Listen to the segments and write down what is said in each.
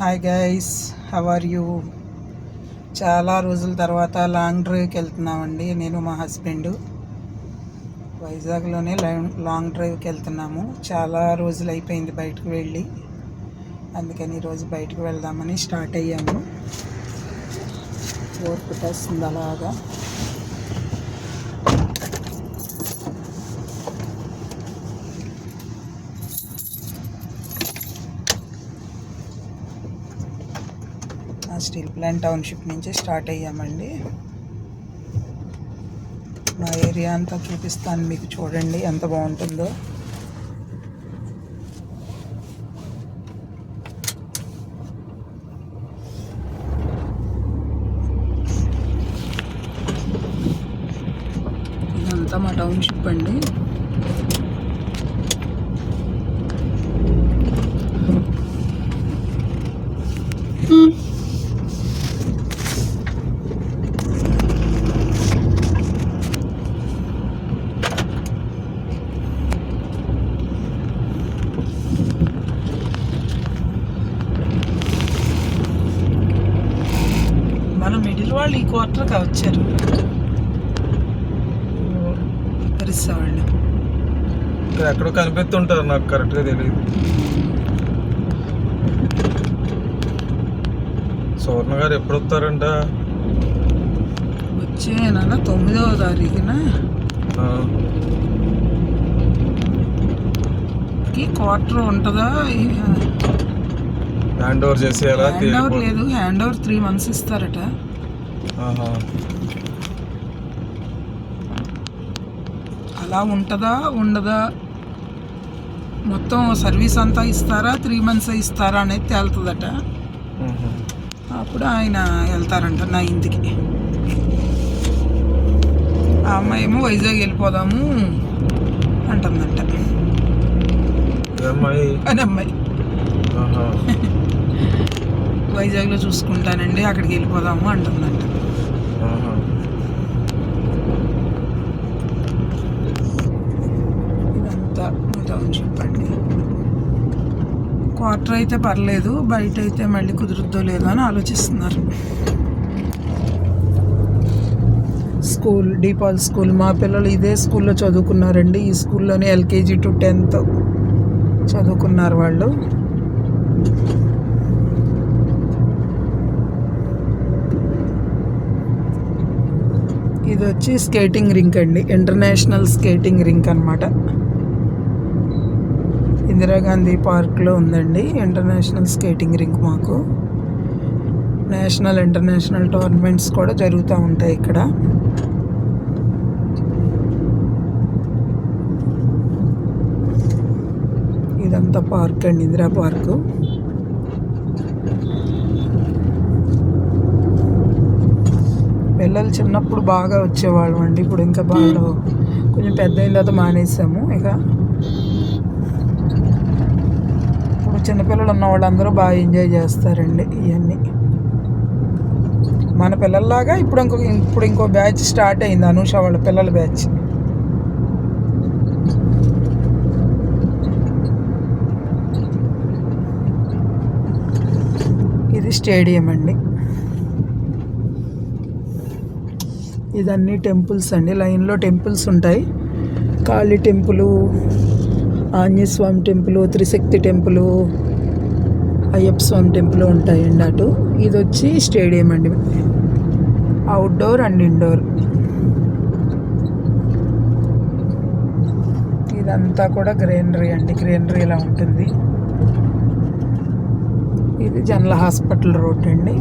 Hi guys how are you చాలా రోజుల తర్వాత లాంగ్ డ్రైవ్కి వెళ్తున్నామండి. నేను మా హస్బెండ్ వైజాగ్లోనే లాంగ్ లాంగ్ డ్రైవ్కి వెళ్తున్నాము. చాలా రోజులు అయిపోయింది బయటకు వెళ్ళి. అందుకని ఈరోజు బయటకు వెళ్దామని స్టార్ట్ అయ్యాము. ఓర్ పుట్టేస్తుంది అలాగా. స్టీల్ ప్లాంట్ టౌన్షిప్ నుంచి స్టార్ట్ అయ్యామండి. మా ఏరియా అంతా చూపిస్తాను మీకు చూడండి ఎంత బాగుంటుందో. ఇదంతా మా టౌన్షిప్ అండి మన మిడిల్ క్వార్టర్కి వచ్చారు వాళ్ళు ఎక్కడో కనిపిస్తుంటారు నాకు కరెక్ట్గా తెలియదు సువర్ణ గారు ఎప్పుడు వస్తారంట వచ్చే నెల తొమ్మిదవ తారీఖున. క్వార్టర్ ఉంటుందా? హ్యాండ్ ఓవర్ చేసేయాలా హ్యాండ్ ఓవర్ తేలిపో- లేదు హ్యాండ్ ఓవర్ త్రీ మంత్స్ ఇస్తారట. అలా ఉంటుందా? ఉండదా? మొత్తం సర్వీస్ అంతా ఇస్తారా? త్రీ మంత్స్ ఇస్తారా అనేది తేలుతుందట. అప్పుడు ఆయన వెళ్తారంట నా ఇంటికి. ఆ అమ్మాయి ఏమో వైజాగ్ వెళ్ళిపోదాము అంటుందంట. అమ్మాయి. అని అమ్మాయి. ఆహా. వైజాగ్లో చూసుకుంటానండి అక్కడికి వెళ్ళిపోదాము అంటుందంట. ఇదంతా టౌన్షిప్ అండి. క్వార్టర్ అయితే పర్లేదు బయట అయితే మళ్ళీ కుదురుద్దో లేదో అని ఆలోచిస్తున్నారు. స్కూల్ డీపాల్ స్కూల్ మా పిల్లలు ఇదే స్కూల్లో చదువుకున్నారండి. ఈ స్కూల్లోనే ఎల్కేజీ టు టెన్త్ చదువుకున్నారు వాళ్ళు. ఇది వచ్చి స్కేటింగ్ రింక్ అండి. ఇంటర్నేషనల్ స్కేటింగ్ రింక్ అనమాట ఇందిరాగాంధీ పార్క్లో ఉందండి. ఇంటర్నేషనల్ స్కేటింగ్ రింక్ మాకు. నేషనల్ ఇంటర్నేషనల్ టోర్నమెంట్స్ కూడా జరుగుతూ ఉంటాయి ఇక్కడ. ఇదంతా పార్క్ అండి. ఇందిరా పార్కు. పిల్లలు చిన్నప్పుడు బాగా వచ్చేవాళ్ళం అండి. ఇప్పుడు ఇంకా బాగా కొంచెం పెద్ద అయిన తర్వాత మానేసాము. ఇక ఇప్పుడు చిన్నపిల్లలు ఉన్న వాళ్ళందరూ బాగా ఎంజాయ్ చేస్తారండి ఇవన్నీ మన పిల్లల్లాగా ఇప్పుడు ఇంకో ఇప్పుడు ఇంకో బ్యాచ్ స్టార్ట్ అయింది అనూష వాళ్ళ పిల్లల బ్యాచ్. ఇది స్టేడియం అండి. ఇదన్నీ టెంపుల్స్ అండి. లైన్లో టెంపుల్స్ ఉంటాయి. Kali temple Anjaneyaswamy temple temple Trishakti temple Ayyappa Swamy temple ఉంటాయండి అటు. ఇది వచ్చి స్టేడియం అండి. అవుట్డోర్ అండ్ ఇండోర్ ఇదంతా కూడా గ్రీనరీ అండి. గ్రీనరీ ఇలా ఉంటుంది. ఇది జనరల్ హాస్పిటల్ రోడ్ అండి.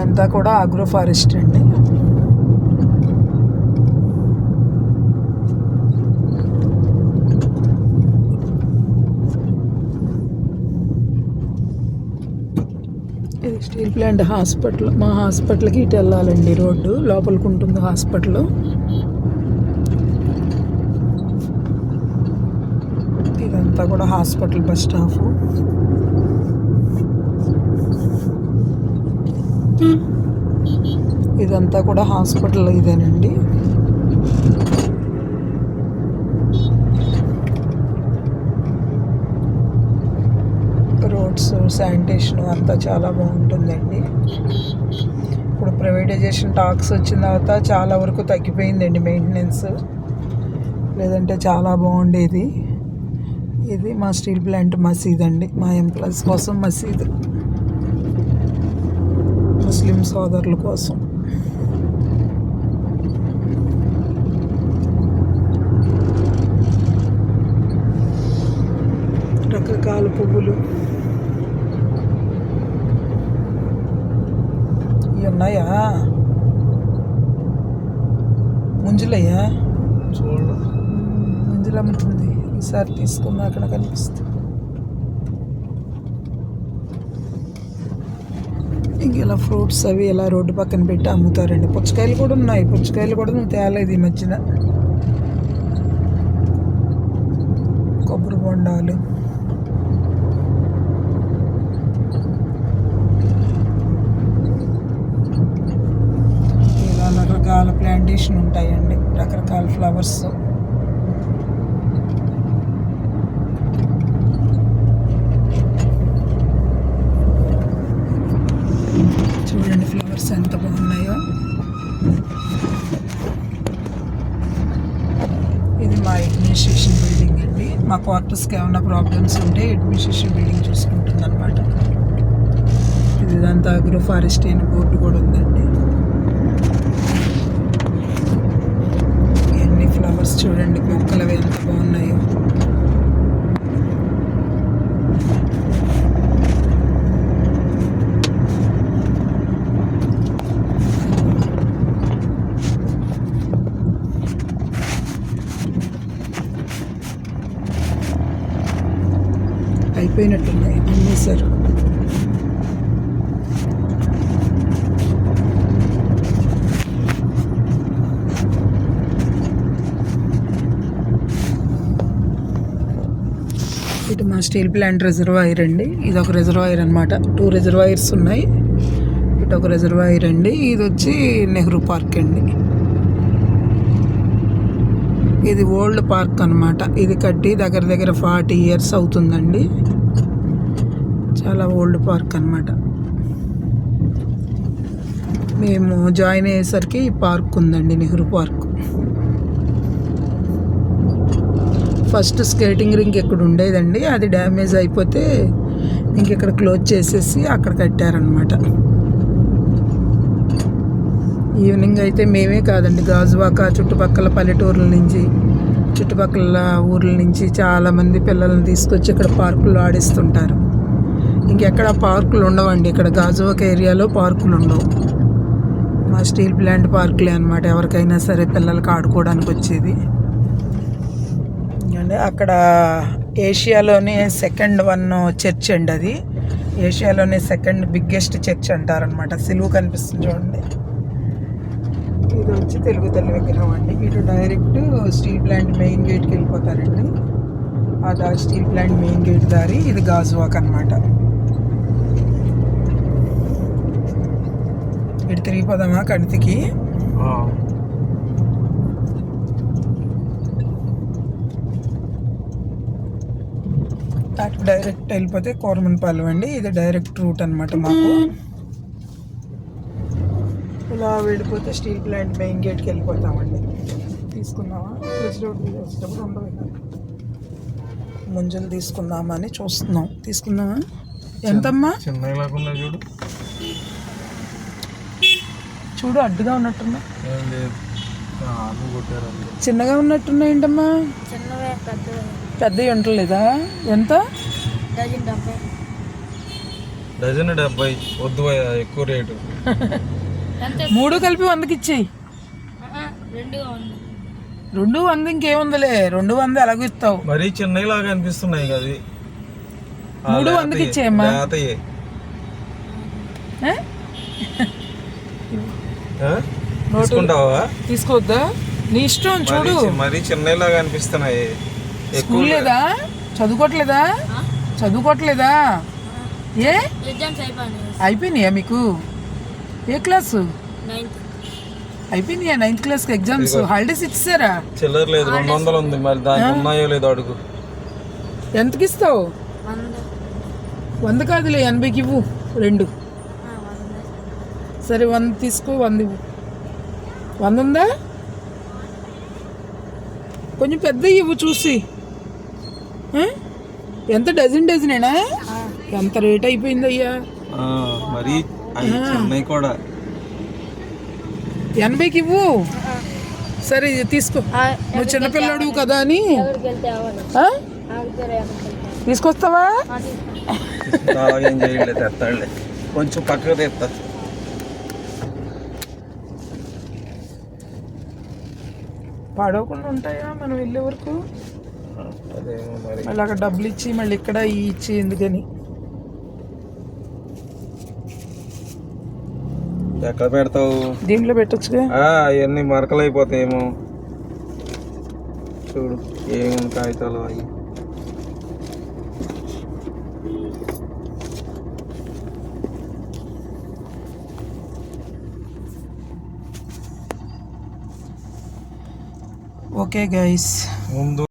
ఇదంతా కూడా ఆగ్రోఫారెస్ట్ అండి. ఇది స్టీల్ ప్లాంట్ హాస్పిటల్. మా హాస్పిటల్కి ఇటు వెళ్ళాలండి రోడ్డు. లోపలికి ఉంటుంది హాస్పిటల్. ఇదంతా కూడా హాస్పిటల్ బస్ స్టాఫ్. ఇదంతా కూడా హాస్పిటల్ ఇదేనండి. రోడ్స్ శానిటేషన్ అంతా చాలా బాగుంటుందండి. ఇప్పుడు ప్రైవేటైజేషన్ టాక్స్ వచ్చిన తర్వాత చాలా వరకు తగ్గిపోయిందండి మెయింటెనెన్స్. లేదంటే చాలా బాగుండేది. ఇది మా స్టీల్ ప్లాంట్ మసీద్ అండి మా ఎంప్లాయీస్ కోసం మసీదు. ముస్లిం సోదరుల కోసం. రకరకాల పువ్వులు. ఇవి ఉన్నాయా? ముంజులయ్యా? చూడు. ముంజులు అమ్ముతుంది ఈసారి తీసుకున్నా అక్కడ కనిపిస్తుంది. ఇంక ఇలా ఫ్రూట్స్ అవి ఇలా రోడ్డు పక్కన పెట్టి అమ్ముతారండి. పుచ్చకాయలు కూడా ఉన్నాయి. పుచ్చకాయలు కూడా నువ్వు తేలేదు ఈ మధ్యన. కొబ్బరి బొండాలు. ఇలా రకరకాల ప్లాంటేషన్ ఉంటాయండి. రకరకాల ఫ్లవర్స్ చూడండి ఫ్లవర్స్ ఎంత బాగున్నాయో ఇది మా అడ్మినిస్ట్రేషన్ బిల్డింగ్ అండి మా క్వార్టర్స్కి ఏమైనా ప్రాబ్లమ్స్ ఉంటే అడ్మినిస్ట్రేషన్ బిల్డింగ్ చూసుకుంటుంది అనమాట ఇది ఇదంతా అగ్రో ఫారెస్ట్ అని బోర్డు కూడా ఉందండి ఎన్ని ఫ్లవర్స్ చూడండి మొక్కలు అవి ఎంత బాగున్నాయో అయిపోయినట్టున్నాయి అమ్మేశారు ఇటు మా స్టీల్ ప్లాంట్ రిజర్వాయర్ అండి. ఇది ఒక రిజర్వాయర్ అనమాట టూ రిజర్వాయర్స్ ఉన్నాయి. ఇటు ఒక రిజర్వాయర్ అండి. ఇది వచ్చి నెహ్రూ పార్క్ అండి. ఇది ఓల్డ్ పార్క్ అనమాట ఇది కట్టి దగ్గర దగ్గర ఫార్టీ ఇయర్స్ అవుతుందండి. చాలా ఓల్డ్ పార్క్ అనమాట మేము జాయిన్ అయ్యేసరికి ఈ పార్క్ ఉందండి Nehru park. First skating ring ఇక్కడ ఉండేదండి అది డ్యామేజ్ అయిపోతే ఇంక ఇక్కడ క్లోజ్ చేసేసి అక్కడ కట్టారనమాట ఈవినింగ్ అయితే మేమే కాదండి. గాజువాక చుట్టుపక్కల పల్లెటూర్ల నుంచి చుట్టుపక్కల ఊర్ల నుంచి చాలామంది పిల్లల్ని తీసుకొచ్చి ఇక్కడ పార్కులు ఆడిస్తుంటారు. ఇంకెక్కడ పార్కులు ఉండవండి. ఇక్కడ గాజువాక ఏరియాలో పార్కులు ఉండవు. మా స్టీల్ ప్లాంట్ పార్కులే అనమాట ఎవరికైనా సరే పిల్లలకి ఆడుకోవడానికి వచ్చేది. అండి అక్కడ ఏషియాలోనే సెకండ్ వన్ చర్చ్ అండి అది. ఏషియాలోనే సెకండ్ బిగ్గెస్ట్ చర్చ్ అంటారనమాట సిలువు కనిపిస్తుంది చూడండి. ఇది వచ్చి తెలుగు తల్లి విగ్రహం అండి. ఇటు డైరెక్ట్ స్టీల్ ప్లాంట్ మెయిన్ గేట్కి వెళ్ళిపోతారండి. ఆ దా స్టీల్ ప్లాంట్ మెయిన్ గేట్ దారి ఇది గాజువాక్ అనమాట ఇటు తిరిగిపోదామా కణితికి? ఆ. అటు డైరెక్ట్ వెళ్ళిపోతే కోరమన్పాలెం అండి. ఇది డైరెక్ట్ రూట్ అనమాట మాకు. ఇలా వెళ్ళిపోతే స్టీల్ ప్లాంట్ మెయిన్ గేట్కి వెళ్ళిపోతామండి. తీసుకుందామా? వెజిటబుల్ వచ్చేటప్పుడు ఉండవు. ముంజలు తీసుకుందామని చూస్తున్నాం. తీసుకుందామా? ఎంతమ్మా? చిన్నగా లేకుండా చూడు. చూడు అడ్డుగా ఉన్నట్టున్నా. చిన్నగా ఉన్నట్టున్నా ఏంటమ్మా? చిన్నవే పెద్దవే. ఉండలేదా ఎంత? డజన్ డెబ్బై. డజన్ డెబ్బై. వద్దు ఎక్కువ రేటు. మూడు కలిపి వందకి ఇచ్చేయి. రెండు వంద. ఇంకేముందిలే? రెండు వంద ఎలాగో ఇస్తావు. మరీ చిన్నవి లాగా అనిపిస్తున్నాయి కదా అది. మూడు వందకి ఇచ్చేయమ్మా. తీసుకుంటావా? తీసుకోవద్దా? నీ ఇష్టం చూడు. మరీ చిన్నవి లాగా అనిపిస్తున్నాయి స్కూల్ లేదా? చదువుకోవట్లేదా? చదువుకోవట్లేదా? ఏ? అయిపోయినాయా మీకు? ఏ క్లాసు? నైన్త్ అయిపోయినాయా నైన్త్ క్లాస్కి ఎగ్జామ్స్ హాలిడేస్ ఇచ్చారా చిల్లర లేదు రెండు వందలు ఉంది మరి దానికి ఉన్నాయో లేదో అడుగు. ఎంతకి ఇస్తావు? వంద కాదులే ఎనభైకి ఇవ్వు రెండు. సరే వంద తీసుకో వంద ఇవ్వు. వంద ఉందా? కొంచెం పెద్ద ఇవ్వు చూసి? ఎంత డజన్ డజనేనా? ఎంత రేట్ అయిపోయింది అయ్యా ఆ, మరి కూడా. ఎనభైకి ఇవ్వు. సరే ఇది తీసుకో. నువ్వు చిన్నపిల్లాడు కదా అని. తీసుకొస్తావా? చేయలేదు తెస్తాడులే. కొంచెం పక్కకు తెస్తా. పాడవకుండా ఉంటాయా? మనం వెళ్ళే వరకు? అదేమో మరి. మళ్ళీ అక్కడ డబ్బులు ఇచ్చి మళ్ళీ ఇక్కడ ఇచ్చి ఎందుకని? ఎక్కడ పెడతావు దీంట్లో పెట్టొచ్చుగా ఆ, అవన్నీ మరకలు అయిపోతాయేమో చూడు ఏముంది కాగితాలు అవి ఓకే గైస్ ముందు